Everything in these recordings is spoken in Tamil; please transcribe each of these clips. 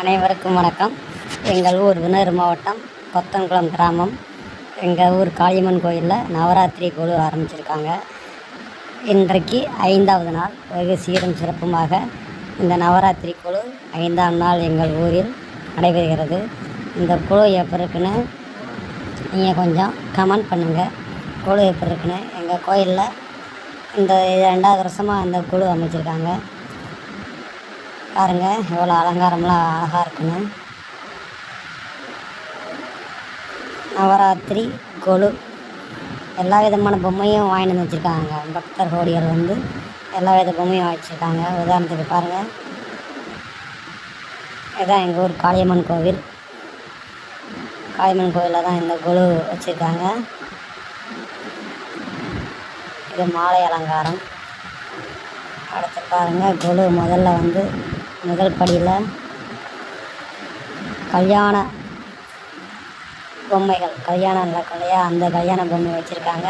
அனைவருக்கும் வணக்கம். எங்கள் ஊர் விருதுநகர் மாவட்டம் கொத்தன்குளம் கிராமம். எங்கள் ஊர் காளியம்மன் கோயிலில் நவராத்திரி குழு ஆரம்பிச்சிருக்காங்க. இன்றைக்கு ஐந்தாவது நாள். வெகு சீரும் சிறப்புமாக இந்த நவராத்திரி குழு ஐந்தாம் நாள் எங்கள் ஊரில் நடைபெறுகிறது. இந்த குழு எப்படி இருக்குன்னு நீங்கள் கொஞ்சம் கமெண்ட் பண்ணுங்கள் குழு எப்படி இருக்குன்னு எங்கள் கோயிலில் இந்த ரெண்டாவது வருஷமாக அந்த குழு அமைச்சிருக்காங்க. பாருங்கள் எவ்வளோ அலங்காரம்லாம் அழகாக இருக்குன்னு. நவராத்திரி கொலு எல்லா விதமான பொம்மையும் வாங்கிட்டு வந்து வச்சுருக்காங்க. பக்தர் கோடிகள் வந்து எல்லா வித பொம்மையும் வச்சுருக்காங்க. உதாரணத்துக்கு பாருங்கள் இதுதான் எங்கள் ஊர் காளியம்மன் கோவில். காளியம்மன் கோவிலில் தான் இந்த கொலு வச்சுருக்காங்க. இது மாலை அலங்காரம். அடுத்து பாருங்கள் கொலு முதல்ல வந்து முதல் படியில் கல்யாண பொம்மைகள் கல்யாணம் நடக்கும் இல்லையா அந்த கல்யாண பொம்மை வச்சுருக்காங்க.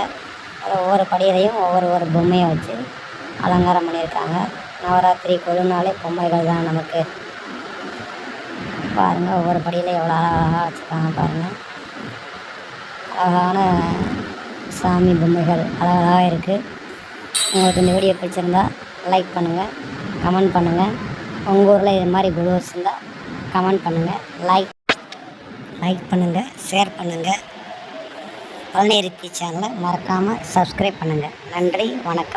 அதில் ஒவ்வொரு படியிலையும் ஒவ்வொரு ஒரு பொம்மையை வச்சு அலங்காரம் பண்ணியிருக்காங்க. நவராத்திரி கொழுனாலே பொம்மைகள் தான் நமக்கு. பாருங்கள் ஒவ்வொரு படியிலையும் எவ்வளோ அழகாக வச்சுருக்காங்க பாருங்கள் அழகான சாமி பொம்மைகள் அழகழகாக இருக்குது உங்களுக்கு இந்த வீடியோ பிடிச்சிருந்தா லைக் பண்ணுங்கள் கமெண்ட் பண்ணுங்கள் உங்கள் ஊரில் இது மாதிரி குளோர்ஸ் இருந்தால் கமெண்ட் பண்ணுங்கள் லைக் லைக் பண்ணுங்கள் ஷேர் பண்ணுங்கள் பழனி சேனலை மறக்காமல் சப்ஸ்கிரைப் பண்ணுங்கள் நன்றி வணக்கம்.